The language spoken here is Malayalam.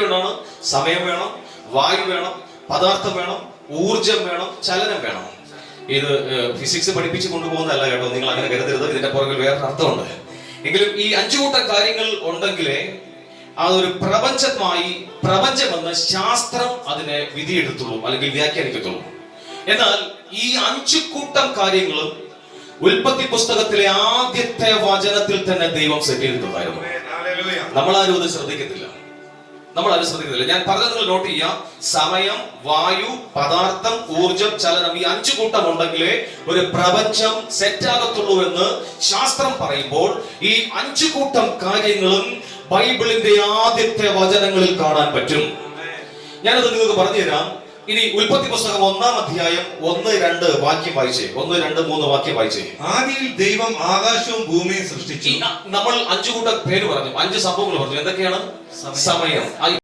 വേണം സമയം വേണം വായു വേണം പദാർത്ഥം വേണം ഊർജം വേണം ചലനം വേണം. ഇത് ഫിസിക്സ് പഠിപ്പിച്ച് കൊണ്ടുപോകുന്നതല്ല കേട്ടോ നിങ്ങൾ അങ്ങനെ കരുതരുത്. ഇതിന്റെ പുറകിൽ വേറെ അർത്ഥമുണ്ട്. എങ്കിലും ഈ അഞ്ചു കൂട്ടം കാര്യങ്ങൾ ഉണ്ടെങ്കിലേ അതൊരു പ്രപഞ്ചമായി പ്രപഞ്ചമെന്ന് ശാസ്ത്രം അതിനെ വിധിയെടുത്തുള്ളൂ അല്ലെങ്കിൽ വ്യാഖ്യാനിക്കത്തുള്ളൂ. എന്നാൽ ഈ അഞ്ചു കൂട്ടം കാര്യങ്ങളും ഉൽപ്പത്തി പുസ്തകത്തിലെ ആദ്യത്തെ വചനത്തിൽ തന്നെ ദൈവം സെറ്റ് ചെയ്തിട്ടുണ്ടായിരുന്നു. നമ്മളാരും അത് ശ്രദ്ധിക്കത്തില്ല. നമ്മളാരും അനുസ്മരിക്കുന്നില്ല ഞാൻ പറഞ്ഞത് നോട്ട് ചെയ്യാം സമയം വായു പദാർത്ഥം ഊർജം ചലനം ഈ അഞ്ചു കൂട്ടം ഉണ്ടെങ്കിലേ ഒരു പ്രപഞ്ചം സെറ്റാകത്തുള്ളൂ എന്ന് ശാസ്ത്രം പറയുമ്പോൾ ഈ അഞ്ചു കൂട്ടം കാര്യങ്ങളും ബൈബിളിന്റെ ആദ്യത്തെ വചനങ്ങളിൽ കാണാൻ പറ്റും. ഞാനത് നിങ്ങൾക്ക് പറഞ്ഞുതരാം. ഇനി ഉൽപ്പത്തി പുസ്തകം ഒന്നാം അധ്യായം ഒന്ന് രണ്ട് വാക്യം വായിച്ചേ ഒന്ന് രണ്ട് മൂന്ന് വാക്യം വായിച്ചേ ആദിയിൽ ദൈവം ആകാശവും ഭൂമിയും സൃഷ്ടിച്ചു. നമ്മൾ അഞ്ചു കൂട്ടം പേര് പറഞ്ഞു. അഞ്ച് സംഭവങ്ങൾ പറഞ്ഞു. എന്തൊക്കെയാണ്? സമയം.